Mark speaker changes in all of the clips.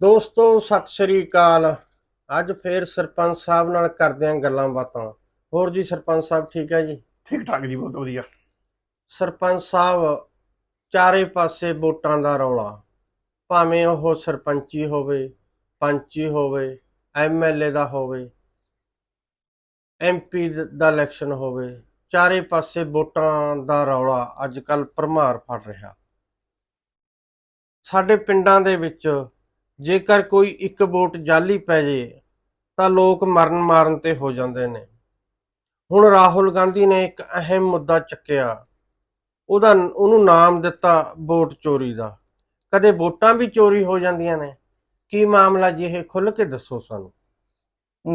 Speaker 1: ਦੋਸਤੋ ਸਤਿ ਸ਼੍ਰੀ ਅਕਾਲ। ਅੱਜ ਫੇਰ ਸਰਪੰਚ ਸਾਹਿਬ ਨਾਲ ਕਰਦੇ ਆਂ ਗੱਲਾਂ ਬਾਤਾਂ। ਹੋਰ ਜੀ ਸਰਪੰਚ ਸਾਹਿਬ ਠੀਕ ਹੈ ਜੀ?
Speaker 2: ਠੀਕ ਠਾਕ ਜੀ ਬਹੁਤ ਵਧੀਆ।
Speaker 1: ਸਰਪੰਚ ਸਾਹਿਬ ਚਾਰੇ ਪਾਸੇ ਵੋਟਾਂ ਦਾ ਰੌਲਾ। ਭਾਵੇਂ ਉਹ ਸਰਪੰਚੀ ਹੋਵੇ ਪੰਚੀ ਹੋਵੇ ਐਮਐਲਏ ਦਾ ਹੋਵੇ ਐਮਪੀ ਦਾ ਇਲੈਕਸ਼ਨ ਹੋਵੇ ਚਾਰੇ ਪਾਸੇ ਵੋਟਾਂ ਦਾ ਰੌਲਾ ਅੱਜ ਕੱਲ ਭਰਮਾਰ ਫੜ ਰਿਹਾ। ਸਾਡੇ ਪਿੰਡਾਂ ਦੇ ਵਿੱਚ ਜੇਕਰ ਕੋਈ ਇੱਕ ਵੋਟ ਜਾਲੀ ਪੈ ਜੇ ਤਾਂ ਲੋਕ ਮਰਨ ਮਾਰਨ ਤੇ ਹੋ ਜਾਂਦੇ ਨੇ। ਹੁਣ ਰਾਹੁਲ ਗਾਂਧੀ ਨੇ ਇੱਕ ਅਹਿਮ ਮੁੱਦਾ ਚੱਕਿਆ। ਉਹਦਾ ਉਹਨੂੰ ਨਾਮ ਦਿੱਤਾ ਵੋਟ ਚੋਰੀ ਦਾ। ਕਦੇ ਵੋਟਾਂ ਵੀ ਚੋਰੀ ਹੋ ਜਾਂਦੀਆਂ ਨੇ? ਕੀ ਮਾਮਲਾ ਜੀ ਇਹ ਖੁੱਲ ਕੇ ਦੱਸੋ ਸਾਨੂੰ?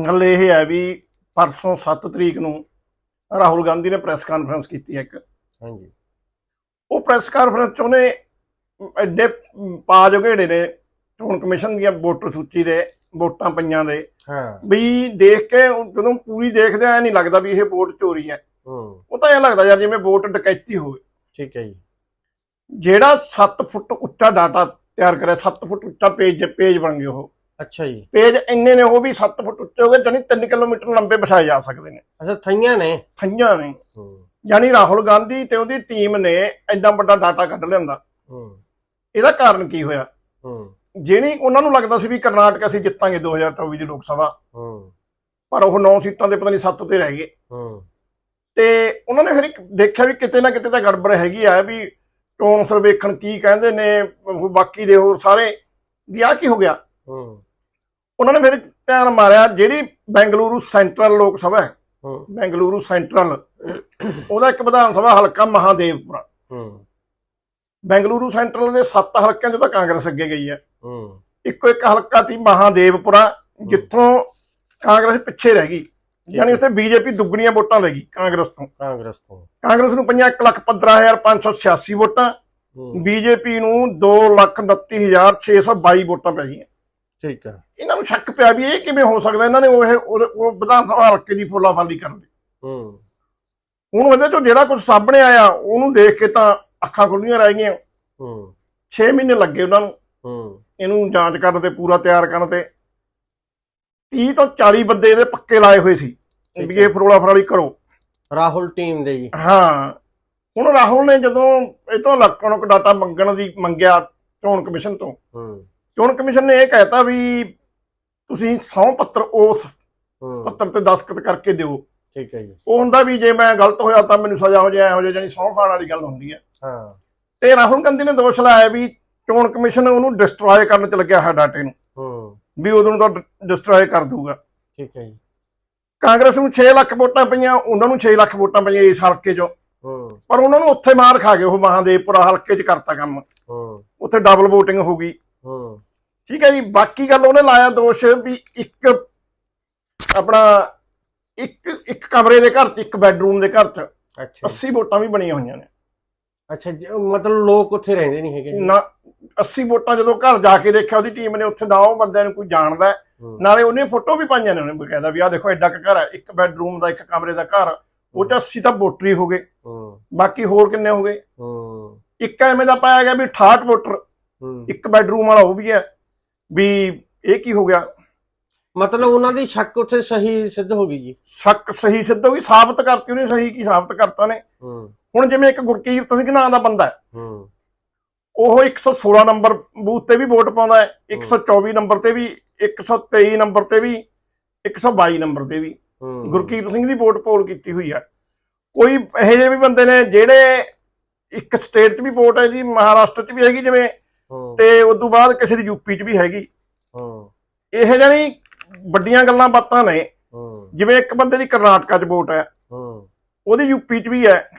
Speaker 2: ਗੱਲ ਇਹ ਹੈ ਵੀ ਪਰਸੋਂ 7 ਤਰੀਕ ਨੂੰ ਰਾਹੁਲ ਗਾਂਧੀ ਨੇ ਪ੍ਰੈਸ ਕਾਨਫਰੰਸ ਕੀਤੀ ਹੈ ਇੱਕ।
Speaker 1: ਹਾਂਜੀ।
Speaker 2: ਉਹ ਪ੍ਰੈਸ ਕਾਨਫਰੰਸ ਚ ਉਹਨੇ ਐਡੇ ਪਾ ਜੋਗੇੜੇ ਨੇ ਚੋਣ ਕਮਿਸ਼ਨ ਦੀਆਂ ਵੋਟਰ ਸੂਚੀ ਦੇ ਵੋਟਾਂ ਪਈਆਂ ਦੇ।
Speaker 1: ਹਾਂ।
Speaker 2: ਵੀ ਦੇਖ ਕੇ ਜਦੋਂ ਪੂਰੀ ਦੇਖਦੇ ਆ ਨਹੀਂ ਲੱਗਦਾ ਵੀ ਇਹ ਵੋਟ ਚੋਰੀ ਹੈ
Speaker 1: ਹੂੰ।
Speaker 2: ਉਹ ਤਾਂ ਇਹ ਲੱਗਦਾ ਯਾਰ ਜਿਵੇਂ ਵੋਟ ਡਕੈਤੀ ਹੋਵੇ।
Speaker 1: ਠੀਕ ਹੈ ਜੀ।
Speaker 2: ਜਿਹੜਾ 7 ਫੁੱਟ ਉੱਚਾ ਡਾਟਾ ਤਿਆਰ ਕਰਿਆ 7 ਫੁੱਟ ਉੱਚਾ ਪੇਜ ਪੇਜ ਬਣ ਗਏ ਉਹ।
Speaker 1: ਅੱਛਾ ਜੀ।
Speaker 2: ਪੇਜ ਇੰਨੇ ਨੇ ਉਹ ਵੀ 7 ਫੁੱਟ ਉੱਚੇ ਹੋ ਗਏ ਜਾਨੀ 3 ਕਿਲੋਮੀਟਰ ਲੰਬੇ ਵਿਛਾਏ ਜਾ ਸਕਦੇ ਨੇ।
Speaker 1: ਅੱਛਾ ਥਈਆਂ ਨੇ?
Speaker 2: ਖੰਝਾਂ ਨੇ।
Speaker 1: ਹੂੰ।
Speaker 2: ਯਾਨੀ ਰਾਹੁਲ ਗਾਂਧੀ ਤੇ ਉਹਦੀ ਟੀਮ ਨੇ ਐਡਾ ਵੱਡਾ ਡਾਟਾ ਕੱਢ ਲਿਆਂਦਾ।
Speaker 1: ਹੂੰ।
Speaker 2: ਇਹਦਾ ਕਾਰਨ ਕੀ ਹੋਇਆ?
Speaker 1: ਹੂੰ।
Speaker 2: ਜਿਹੜੀ ਉਹਨਾਂ ਨੂੰ ਲੱਗਦਾ ਸੀ ਵੀ ਕਰਨਾਟਕ ਅਸੀਂ ਜਿੱਤਾਂਗੇ 2024 ਦੀ ਲੋਕ ਸਭਾ ਪਰ ਉਹ 9 ਸੀਟਾਂ ਦੇ ਪਤਾ ਨਹੀਂ 7 ਤੇ ਰਹਿ ਗਏ। ਤੇ ਉਹਨਾਂ ਨੇ ਫਿਰ ਇੱਕ ਦੇਖਿਆ ਵੀ ਕਿਤੇ ਨਾ ਕਿਤੇ ਤਾਂ ਗੜਬੜ ਹੈਗੀ ਆ ਵੀ ਟੋਨ ਸਰਵੇਖਣ ਕੀ ਕਹਿੰਦੇ ਨੇ ਬਾਕੀ ਦੇ ਹੋਰ ਸਾਰੇ ਵੀ ਆਹ ਕੀ ਹੋ ਗਿਆ? ਉਹਨਾਂ ਨੇ ਫਿਰ ਧਿਆਨ ਮਾਰਿਆ ਜਿਹੜੀ ਬੈਂਗਲੁਰੂ ਸੈਂਟਰਲ ਲੋਕ ਸਭਾ ਹੈ ਬੈਂਗਲੁਰੂ ਸੈਂਟਰਲ ਉਹਦਾ ਇੱਕ ਵਿਧਾਨ ਸਭਾ ਹਲਕਾ ਮਹਾਦੇਵਪੁਰਾ। ਬੈਂਗਲੁਰੂ ਸੈਂਟਰਲ ਦੇ 7 ਹਲਕਿਆਂ 'ਚ ਤਾਂ ਕਾਂਗਰਸ ਅੱਗੇ ਗਈ ਹੂੰ। ਇੱਕੋ ਇੱਕ ਹਲਕਾ ਸੀ ਮਹਾਦੇਵਪੁਰਾ ਜਿੱਥੋਂ ਕਾਂਗਰਸ ਪਿੱਛੇ ਰਹਿ ਗਈ। ਯਾਨੀ ਉੱਥੇ ਬੀਜੇਪੀ ਦੁੱਗਣੀਆਂ ਵੋਟਾਂ ਲੈ ਗਈ ਕਾਂਗਰਸ ਤੋਂ।
Speaker 1: ਕਾਂਗਰਸ ਤੋਂ।
Speaker 2: ਕਾਂਗਰਸ ਨੂੰ ਪਈਆਂ 115586 ਵੋਟਾਂ ਬੀਜੇਪੀ ਨੂੰ 229622 ਵੋਟਾਂ ਪੈ ਗਈਆਂ।
Speaker 1: ਠੀਕ ਹੈ।
Speaker 2: ਇਹਨਾਂ ਨੂੰ ਸ਼ੱਕ ਪਿਆ ਵੀ ਇਹ ਕਿਵੇਂ ਹੋ ਸਕਦਾ ਇਹਨਾਂ ਨੇ ਉਹ ਉਹ ਵਿਧਾਨ ਸਭਾ ਹਲਕੇ ਦੀ ਫੋਲਾਫਾਲੀ ਕਰ ਲਈ
Speaker 1: ਹੂੰ।
Speaker 2: ਹੁਣ ਉਹਦੇ ਚੋਂ ਜਿਹੜਾ ਕੁਝ ਸਾਹਮਣੇ ਆਇਆ ਉਹਨੂੰ ਦੇਖ ਕੇ ਤਾਂ ਅੱਖਾਂ ਖੁੱਲੀਆਂ ਰਹਿ ਗਈਆਂ।
Speaker 1: ਹੂੰ।
Speaker 2: 6 ਮਹੀਨੇ ਲੱਗੇ ਉਹਨਾਂ ਨੂੰ।
Speaker 1: ਹੂੰ।
Speaker 2: ਇਹਨੂੰ ਜਾਂਚ ਕਰਨ ਤੇ ਪੂਰਾ ਤਿਆਰ ਕਰਨ ਤੇ 30 ਤੋਂ 40 ਬੰਦੇ ਇਹਦੇ ਪੱਕੇ ਲਾਏ ਹੋਏ ਸੀ ਵੀ ਇਹ ਫਰੋਲਾ ਫਰਾਲੀ ਕਰੋ।
Speaker 1: ਰਾਹੁਲ ਟੀਮ ਦੇ ਜੀ।
Speaker 2: ਹਾਂ। ਹੁਣ ਰਾਹੁਲ ਨੇ ਜਦੋਂ ਇਹ ਤੋਂ ਇਲੈਕਟ੍ਰੋਨਿਕ ਡਾਟਾ ਮੰਗਣ ਦੀ ਮੰਗਿਆ ਚੋਣ ਕਮਿਸ਼ਨ ਤੋਂ
Speaker 1: ਹੂੰ।
Speaker 2: ਚੋਣ ਕਮਿਸ਼ਨ ਨੇ ਇਹ ਕਹਿਤਾ ਵੀ ਤੁਸੀਂ ਸਹੁੰ ਪੱਤਰ ਉਸ ਪੱਤਰ ਤੇ ਦਸਖਤ ਕਰਕੇ ਦਿਓ।
Speaker 1: ਠੀਕ ਹੈ ਜੀ।
Speaker 2: ਉਹ ਹੁੰਦਾ ਵੀ ਜੇ ਮੈਂ ਗਲਤ ਹੋਇਆ ਤਾਂ ਮੈਨੂੰ ਸਜ਼ਾ ਹੋ ਜਾਏ ਹੋ ਜਾਏ ਜਾਨੀ ਸਹੁੰ ਖਾਣ ਵਾਲੀ ਗੱਲ ਹੁੰਦੀ ਹੈ।
Speaker 1: ਹਾਂ।
Speaker 2: ਤੇ ਰਾਹੁਲ ਗਾਂਧੀ ਨੇ ਦੋਸ਼ ਲਾਇਆ ਵੀ ਚੋਣ ਕਮਿਸ਼ਨ ਉਹਨੂੰ ਡਿਸਟਰੋਏ ਕਰਨ ਚ ਲੱਗਿਆ ਹੈ ਡਾਟੇ ਨੂੰ।
Speaker 1: ਹੂੰ।
Speaker 2: ਵੀ ਉਦੋਂ ਤਾਂ ਡਿਸਟਰੋਏ ਕਰ ਦੂਗਾ
Speaker 1: ਠੀਕ ਹੈ ਜੀ।
Speaker 2: ਕਾਂਗਰਸ ਨੂੰ 6 ਲੱਖ ਵੋਟਾਂ ਪਈਆਂ ਉਹਨਾਂ ਨੂੰ 6 ਲੱਖ ਵੋਟਾਂ ਪਈਆਂ ਇਸ ਹਲਕੇ 'ਚੋਂ।
Speaker 1: ਹੂੰ।
Speaker 2: ਪਰ ਉਹਨਾਂ ਨੂੰ ਉੱਥੇ ਮਾਰ ਖਾ ਗਏ ਉਹ ਮਹਾਦੇਵਪੁਰਾ ਹਲਕੇ 'ਚ ਕਰਤਾ ਕੰਮ।
Speaker 1: ਹੂੰ।
Speaker 2: ਉੱਥੇ ਡਬਲ VOTING ਹੋ ਗਈ।
Speaker 1: ਹੂੰ।
Speaker 2: ਠੀਕ ਹੈ ਜੀ ਬਾਕੀ ਗੱਲ ਉਹਨੇ ਲਾਇਆ ਦੋਸ਼ ਵੀ ਇੱਕ ਆਪਣਾ ਇੱਕ ਇੱਕ ਕਮਰੇ ਦੇ ਘਰ 'ਚ ਇੱਕ ਬੈੱਡਰੂਮ ਦੇ ਘਰ 'ਚ
Speaker 1: ਅੱਛਾ
Speaker 2: 80 ਵੋਟਾਂ ਵੀ ਬਣੀਆਂ ਹੋਈਆਂ ਨੇ।
Speaker 1: ਅੱਛਾ ਮਤਲਬ ਲੋਕ ਉੱਥੇ ਰਹਿੰਦੇ ਨਹੀਂ ਹੈਗੇ।
Speaker 2: ਨਾ 80 ਵੋਟਾਂ ਜਦੋਂ ਘਰ ਜਾ ਕੇ ਦੇਖਿਆ ਉਹਦੀ ਟੀਮ ਨੇ ਉੱਥੇ ਨਾ ਉਹ ਬੰਦਿਆਂ ਨੂੰ ਕੋਈ ਜਾਣਦਾ ਨਾਲੇ ਉਹਨੇ ਫੋਟੋ ਵੀ ਪਾਈਆਂ ਨੇ ਉਹਨੇ ਬਕਾਇਦਾ ਵੀ ਆਹ ਦੇਖੋ ਐਡਾ ਕੁ ਘਰ ਹੈ ਇੱਕ ਬੈੱਡਰੂਮ ਦਾ ਇੱਕ ਕਮਰੇ ਦਾ ਘਰ। ਉਹ 'ਚ 80 ਤਾਂ ਵੋਟਰ ਹੀ ਗਏ। ਬਾਕੀ ਹੋਰ ਕਿੰਨੇ ਹੋ ਗਏ? ਇੱਕ ਐਵੇਂ ਦਾ ਪਾਇਆ ਗਿਆ ਵੀ 68 ਵੋਟਰ। ਇੱਕ ਬੈੱਡਰੂਮ ਵਾਲਾ ਉਹ ਵੀ ਹੈ ਵੀ ਇਹ ਕੀ ਹੋ ਗਿਆ?
Speaker 1: ਮਤਲਬ ਉਹਨਾਂ ਦੀ ਸ਼ੱਕ ਉੱਥੇ ਸਹੀ ਸਿੱਧ ਹੋ ਗਈ ਜੀ।
Speaker 2: ਸ਼ੱਕ ਸਹੀ ਸਿੱਧ ਹੋ ਗਈ ਸਾਬਤ ਕਰਤੀ ਉਹਨੇ ਸਹੀ ਕੀ ਸਾਬਤ ਕਰਤਾ ਨੇ। ਹੁਣ ਜਿਵੇਂ ਇੱਕ ਗੁਰਕੀਰਤ ਸਿੰਘ ਨਾਂ ਦਾ ਬੰਦਾ ਹੂੰ। ਉਹ 116 ਨੰਬਰ ਬੂਥ ਤੇ ਵੀ ਵੋਟ ਪਾਉਂਦਾ ਹੈ 124 ਨੰਬਰ ਤੇ ਵੀ 123 ਨੰਬਰ ਤੇ ਵੀ 122 ਨੰਬਰ ਤੇ ਵੀ। ਗੁਰਕੀਰਤ ਸਿੰਘ ਦੀ ਵੋਟ ਪੋਲ ਕੀਤੀ ਹੋਈ ਹੈ। ਕੋਈ ਇਹੋ ਜਿਹੇ ਵੀ ਬੰਦੇ ਨੇ ਜਿਹੜੇ ਇੱਕ ਸਟੇਟ 'ਚ ਵੀ ਵੋਟ ਹੈ ਜੀ ਮਹਾਰਾਸ਼ਟਰ 'ਚ ਵੀ ਹੈਗੀ ਜਿਵੇਂ ਤੇ ਉਸ ਤੋਂ ਬਾਅਦ ਕਿਸੇ ਦੀ ਯੂਪੀ 'ਚ ਵੀ ਹੈਗੀ। ਇਹ ਜਾਨੀ ਵੱਡੀਆਂ ਗੱਲਾਂ ਬਾਤਾਂ ਨੇ। ਜਿਵੇਂ ਇੱਕ ਬੰਦੇ ਦੀ ਕਰਨਾਟਕਾ 'ਚ ਵੋਟ ਹੂੰ ਉਹਦੀ ਯੂਪੀ 'ਚ ਵੀ ਹੈ।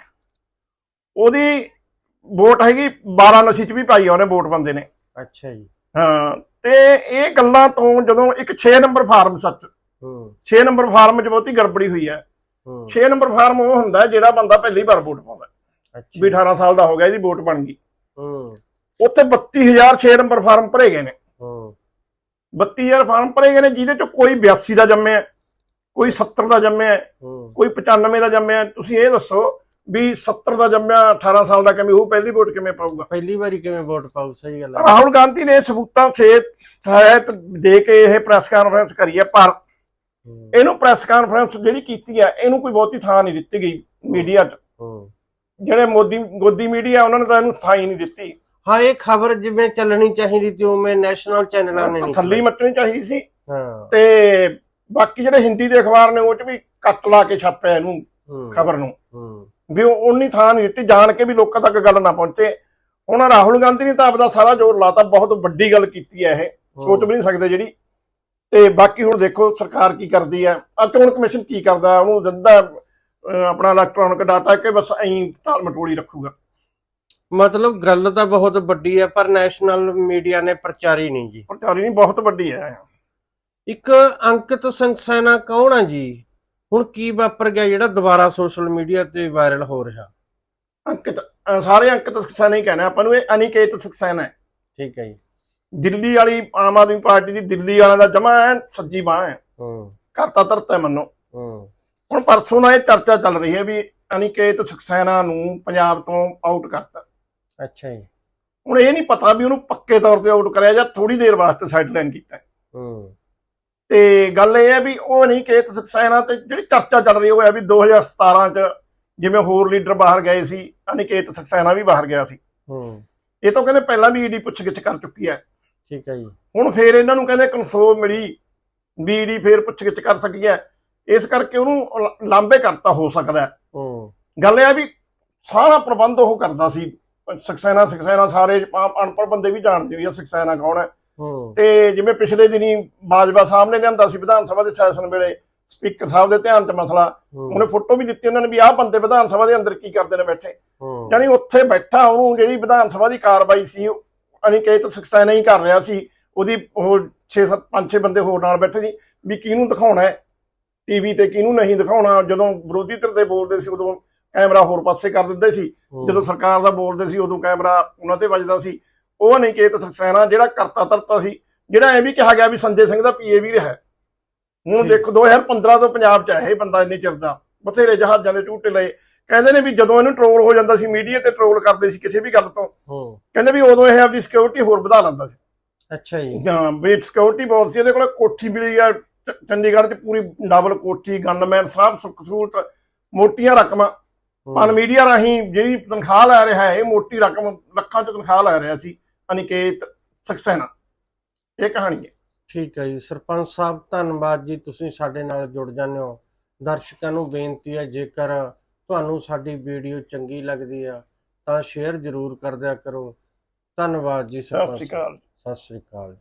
Speaker 2: ਉਹਦੀ ਵੋਟ ਹੈਗੀ ਵਾਰਾਣਸੀ 'ਚ ਵੀ ਪਾਈ ਆ ਉਹਨੇ ਵੋਟ ਬੰਦੇ ਨੇ।
Speaker 1: ਅੱਛਾ ਜੀ।
Speaker 2: ਹਾਂ ਤੇ ਇਹ ਗੱਲਾਂ ਤੋਂ ਜਦੋਂ ਇੱਕ 6 ਨੰਬਰ ਫਾਰਮ ਸੱਚ
Speaker 1: ਹੂੰ।
Speaker 2: 6 ਨੰਬਰ ਫਾਰਮ 'ਚ ਬਹੁਤੀ ਗੜਬੜੀ ਹੋਈ ਹੈ
Speaker 1: ਹੂੰ।
Speaker 2: 6 ਨੰਬਰ ਫਾਰਮ ਉਹ ਹੁੰਦਾ ਜਿਹੜਾ ਬੰਦਾ ਪਹਿਲੀ ਵਾਰ ਵੋਟ ਪਾਉਂਦਾ।
Speaker 1: ਅੱਛਾ
Speaker 2: ਵੀ 18 ਸਾਲ ਦਾ ਹੋ ਗਿਆ ਇਹਦੀ ਵੋਟ ਬਣ ਗਈ।
Speaker 1: ਹੂੰ।
Speaker 2: ਉੱਥੇ 32000 6 ਨੰਬਰ ਫਾਰਮ ਭਰੇ ਗਏ ਨੇ।
Speaker 1: ਹੂੰ।
Speaker 2: 32000 ਫਾਰਮ ਭਰੇ ਗਏ ਨੇ ਜਿਹਦੇ 'ਚ ਕੋਈ 82 ਦਾ ਜੰਮਿਆ ਕੋਈ 70 ਦਾ ਜੰਮਿਆ ਕੋਈ 95 ਦਾ ਜੰਮਿਆ। ਤੁਸੀਂ ਇਹ ਦੱਸੋ ਵੀ 70 ਦਾ ਜੰਮਿਆ 18 ਸਾਲ ਦਾ ਕਿਵੇਂ ਉਹ ਪਹਿਲੀ ਵੋਟ ਕਿਵੇਂ ਪਾਊਗਾ?
Speaker 1: ਪਹਿਲੀ ਵਾਰੀ ਕਿਵੇਂ ਵੋਟ ਪਾਉ ਸਹੀ ਗੱਲ ਹੈ।
Speaker 2: ਰਾਹੁਲ ਗਾਂਧੀ ਨੇ ਸਬੂਤਾਂ ਸਹਿਤ ਦੇ ਕੇ ਇਹ ਪ੍ਰੈਸ ਕਾਨਫਰੰਸ ਕਰੀ ਹੈ ਪਰ ਇਹਨੂੰ ਪ੍ਰੈਸ ਕਾਨਫਰੰਸ ਜਿਹੜੀ ਕੀਤੀ ਹੈ ਇਹਨੂੰ ਕੋਈ ਬਹੁਤੀ ਥਾਂ ਨਹੀਂ ਦਿੱਤੀ ਗਈ ਮੀਡੀਆ 'ਚ। ਜਿਹੜੇ ਮੋਦੀ ਗੋਦੀ ਮੀਡੀਆ ਉਹਨਾਂ ਨੇ ਤਾਂ ਇਹਨੂੰ ਥਾਂ ਹੀ ਨਹੀਂ ਦਿੱਤੀ।
Speaker 1: ਹਾਂ ਇਹ ਖਬਰ ਜਿਵੇਂ ਚੱਲਣੀ ਚਾਹੀਦੀ ਸੀ ਉਵੇਂ ਨੈਸ਼ਨਲ ਚੈਨਲਾਂ ਨੇ ਨਹੀਂ
Speaker 2: ਥੱਲੀ ਮੱਚਣੀ ਚਾਹੀਦੀ ਸੀ।
Speaker 1: ਹਾਂ।
Speaker 2: ਤੇ ਬਾਕੀ ਜਿਹੜੇ ਹਿੰਦੀ ਦੇ ਅਖਬਾਰ ਨੇ ਉਹ 'ਚ ਵੀ ਕੱਟ ਲਾ ਕੇ ਛਾਪਿਆ ਇਹਨੂੰ ਖਬਰ ਨੂੰ।
Speaker 1: ਹੂੰ।
Speaker 2: ਵੀ ਉਹ ਉਨੀ ਥਾਂ ਨਹੀਂ ਦਿੱਤੀ ਜਾਣ ਕੇ ਵੀ ਲੋਕਾਂ ਤੱਕ ਗੱਲ ਨਾ ਪਹੁੰਚੇ। ਹੁਣ ਰਾਹੁਲ ਗਾਂਧੀ ਨੇ ਤਾਂ ਆਪਦਾ ਸਾਰਾ ਜ਼ੋਰ ਲਾਤਾ ਬਹੁਤ ਵੱਡੀ ਗੱਲ ਕੀਤੀ ਹੈ ਇਹ ਸੋਚ ਵੀ ਨਹੀਂ ਸਕਦੇ ਜਿਹੜੀ। ਤੇ ਬਾਕੀ ਹੁਣ ਦੇਖੋ ਸਰਕਾਰ ਕੀ ਕਰਦੀ ਹੈ। ਆ ਚੋਣ ਕਮਿਸ਼ਨ ਕੀ ਕਰਦਾ ਉਹਨੂੰ ਦਿੰਦਾ ਆਪਣਾ ਇਲੈਕਟ੍ਰੋਨਿਕ ਡਾਟਾ ਕਿ ਬਸ ਐਂ ਟਾਲ ਮਟੋਲੀ ਰੱਖੂਗਾ।
Speaker 1: ਮਤਲਬ ਗੱਲ ਤਾਂ ਬਹੁਤ ਵੱਡੀ ਹੈ ਪਰ ਨੈਸ਼ਨਲ ਮੀਡੀਆ ਨੇ ਪ੍ਰਚਾਰੀ ਨਹੀਂ ਜੀ।
Speaker 2: ਪ੍ਰਚਾਰੀ ਨਹੀਂ ਬਹੁਤ ਵੱਡੀ ਹੈ।
Speaker 1: ਇੱਕ ਅੰਕਿਤ ਸੰਕਸੈਨਾ ਕੌਣ ਆ ਜੀ? ਹੁਣ ਕੀ ਵਾਪਰ ਗਿਆ ਜਿਹੜਾ ਦੁਬਾਰਾ ਸੋਸ਼ਲ ਮੀਡੀਆ ਤੇ ਵਾਇਰਲ ਹੋ ਰਿਹਾ?
Speaker 2: ਅੰਕਿਤ ਸਾਰੇ ਅੰਕਿਤ ਸਕਸੈਨਾ ਹੀ ਕਹਿੰਦੇ ਆਪਾਂ ਨੂੰ ਇਹ ਅਨਿਕੇਤ ਸਕਸੈਨਾ ਹੈ
Speaker 1: ਠੀਕ ਹੈ ਜੀ।
Speaker 2: ਦਿੱਲੀ ਵਾਲੀ ਆਮ ਆਦਮੀ ਪਾਰਟੀ ਦੀ ਦਿੱਲੀ ਵਾਲਿਆਂ ਦਾ ਜਮਾ ਹੈ ਸੱਜੀ ਬਾਹ ਹੈ
Speaker 1: ਹੂੰ।
Speaker 2: ਕਰਤਾ ਧਰਤਾ ਮੰਨੋ।
Speaker 1: ਹੂੰ।
Speaker 2: ਹੁਣ ਪਰਸੋਂ ਨਾਲ ਇਹ ਚਰਚਾ ਚੱਲ ਰਹੀ ਹੈ ਵੀ ਅਨਿਕੇਤ ਸਕਸੈਨਾ ਨੂੰ ਪੰਜਾਬ ਤੋਂ ਆਊਟ ਕਰਤਾ।
Speaker 1: ਅੱਛਾ ਜੀ।
Speaker 2: ਹੁਣ ਇਹ ਨਹੀਂ ਪਤਾ ਵੀ ਉਹਨੂੰ ਪੱਕੇ ਤੌਰ ਤੇ ਆਊਟ ਕਰਿਆ ਜਾਂ ਥੋੜੀ ਦੇਰ ਵਾਸਤੇ ਸਾਈਡਲਾਈਨ ਕੀਤਾ। ਹੈ।
Speaker 1: ਹੂੰ।
Speaker 2: ਤੇ ਗੱਲ ਇਹ ਹੈ ਵੀ ਉਹ ਅਨਿਕੇਤ ਸਕਸੈਨਾ ਤੇ ਜਿਹੜੀ ਚਰਚਾ ਚੱਲ ਰਹੀ ਉਹ ਹੈ ਵੀ 2017 ਚ ਜਿਵੇਂ ਹੋਰ ਲੀਡਰ ਬਾਹਰ ਗਏ ਸੀ ਅਨਿਕੇਤ ਸਕਸੈਨਾ ਵੀ ਬਾਹਰ ਗਿਆ ਸੀ।
Speaker 1: ਹੂੰ।
Speaker 2: ਇਹ ਤਾਂ ਕਹਿੰਦੇ ਪਹਿਲਾਂ ਵੀ ਈਡੀ ਪੁੱਛਗਿੱਛ ਕਰ ਚੁੱਕੀ ਹੈ।
Speaker 1: ਠੀਕ ਹੈ ਜੀ।
Speaker 2: ਹੁਣ ਫੇਰ ਇਹਨਾਂ ਨੂੰ ਕਹਿੰਦੇ ਕਨਸੋਲ ਮਿਲੀ ਵੀ ਈਡੀ ਫੇਰ ਪੁੱਛਗਿੱਛ ਕਰ ਸਕੀ ਹੈ। ਇਸ ਕਰਕੇ ਉਹਨੂੰ ਲਾਂਬੇ ਕਰਤਾ ਹੋ ਸਕਦਾ ਹੈ। ਗੱਲ ਇਹ ਆ ਵੀ ਸਾਰਾ ਪ੍ਰਬੰਧ ਉਹ ਕਰਦਾ ਸੀ। ਸਕਸੈਨਾ ਸਕਸੈਨਾ ਸਾਰੇ ਆਮ ਅਨਪੜ੍ਹ ਬੰਦੇ ਵੀ ਜਾਣਦੇ ਵੀ ਆ ਸਕਸੈਨਾ ਕੌਣ ਹੂੰ। ਤੇ ਜਿਵੇਂ ਪਿਛਲੇ ਦਿਨੀ ਬਾਜਵਾ ਸਾਹਮਣੇ ਲਿਆਂਦਾ ਸੀ ਵਿਧਾਨ ਸਭਾ ਦੇ ਸੈਸ਼ਨ ਵੇਲੇ ਸਪੀਕਰ ਸਾਹਿਬ ਦੇ ਧਿਆਨ 'ਚ ਮਸਲਾ ਉਹਨੇ ਫੋਟੋ ਵੀ ਦਿੱਤੀ ਉਹਨਾਂ ਨੇ ਵੀ ਆਹ ਬੰਦੇ ਵਿਧਾਨ ਸਭਾ ਦੇ ਅੰਦਰ ਕੀ ਕਰਦੇ ਨੇ ਬੈਠੇ। ਯਾਨੀ ਉੱਥੇ ਬੈਠਾ ਉਹਨੂੰ ਜਿਹੜੀ ਵਿਧਾਨ ਸਭਾ ਦੀ ਕਾਰਵਾਈ ਸੀ ਅਨਿਕੇਤ ਸਕਸੈਨਾ ਹੀ ਕਰ ਰਿਹਾ ਸੀ ਉਹਦੀ ਉਹ 6-7 5-6 ਬੰਦੇ ਹੋਰ ਨਾਲ ਬੈਠੇ ਸੀ ਵੀ ਕਿਹਨੂੰ ਦਿਖਾਉਣਾ ਹੈ? ਟੀਵੀ ਤੇ ਕਿਹਨੂੰ ਨਹੀਂ ਦਿਖਾਉਣਾ? ਜਦੋਂ ਵਿਰੋਧੀ ਧਿਰ ਦੇ ਬੋਲਦੇ ਸੀ ਉਦੋਂ ਕੈਮਰਾ ਹੋਰ ਪਾਸੇ ਕਰ ਦਿੰਦੇ ਸੀ। ਜਦੋਂ ਸਰਕਾਰ ਦਾ ਬੋਲਦੇ ਸੀ ਉਦੋਂ ਕੈਮਰਾ ਉਹਨਾਂ ਤੇ ਵੱਜਦਾ ਸੀ। ਉਹ ਅਨਿਕੇਤ ਸਕਸੈਨਾ ਜਿਹੜਾ ਕਰਤਾ ਧਰਤਾ ਸੀ। ਜਿਹੜਾ ਐ ਵੀ ਕਿਹਾ ਗਿਆ ਵੀ ਸੰਜੇ ਸਿੰਘ ਦਾ ਪੀਏ ਵੀ ਰਿਹਾ ਹੁਣ। ਦੇਖੋ 2015 ਤੋਂ ਪੰਜਾਬ ਚ ਇਹ ਬੰਦਾ ਇੰਨੇ ਚਿਰ ਦਾ। ਬਥੇਰੇ ਜਹਾਜ਼ਾਂ ਦੇ ਝੂਟੇ ਲਏ। ਕਹਿੰਦੇ ਨੇ ਵੀ ਜਦੋਂ ਇਹਨੂੰ ਟਰੋਲ ਹੋ ਜਾਂਦਾ ਸੀ ਮੀਡੀਆ ਤੇ ਟਰੋਲ ਕਰਦੇ ਸੀ ਕਿਸੇ ਵੀ ਗੱਲ ਤੋਂ
Speaker 1: ਹੂੰ।
Speaker 2: ਕਹਿੰਦੇ ਵੀ ਉਦੋਂ ਇਹ ਆਪਦੀ ਸਿਕਿਉਰਿਟੀ ਹੋਰ ਵਧਾ ਲੈਂਦਾ ਸੀ।
Speaker 1: ਅੱਛਾ ਜੀ।
Speaker 2: ਹਾਂ ਵੀ ਸਿਕਿਉਰਿਟੀ ਬਹੁਤ ਸੀ ਇਹਦੇ ਕੋਲ ਕੋਠੀ ਮਿਲੀ ਆ ਚੰਡੀਗੜ੍ਹ 'ਚ ਪੂਰੀ ਡਬਲ ਕੋਠੀ ਗਨਮੈਨ ਸਭ ਸੁੱਖ ਸਹੂਲਤ ਮੋਟੀਆਂ ਰਕਮਾਂ। ਪਨ ਮੀਡੀਆ ਰਾਹੀਂ ਜਿਹੜੀ ਤਨਖਾਹ ਲੈ ਰਿਹਾ ਹੈ ਇਹ ਮੋਟੀ ਰਕਮ ਲੱਖਾਂ 'ਚ ਤਨਖਾਹ ਲੈ ਰਿਹਾ ਸੀ। ਅਨਿਕੇਤ ਸਕਸੈਨਾ। ਇਹ ਕਹਾਣੀ ਹੈ।
Speaker 1: ਠੀਕ ਹੈ ਜੀ। ਸਰਪੰਚ ਸਾਹਿਬ ਧੰਨਵਾਦ ਜੀ। ਤੁਸੀਂ ਸਾਡੇ ਨਾਲ ਜੁੜ ਜਾਂਦੇ ਹੋ। ਦਰਸ਼ਕਾਂ ਨੂੰ ਬੇਨਤੀ ਹੈ ਜੇਕਰ ਤੁਹਾਨੂੰ ਸਾਡੀ ਵੀਡੀਓ ਚੰਗੀ ਲੱਗਦੀ ਆ ਤਾਂ ਸ਼ੇਅਰ ਜ਼ਰੂਰ ਕਰ ਦਿਆ ਕਰੋ। ਧੰਨਵਾਦ ਜੀ
Speaker 2: ਸਤਿ ਸ਼੍ਰੀ। ਅਕਾਲ।
Speaker 1: ਸਤਿ ਸ੍ਰੀ ਅਕਾਲ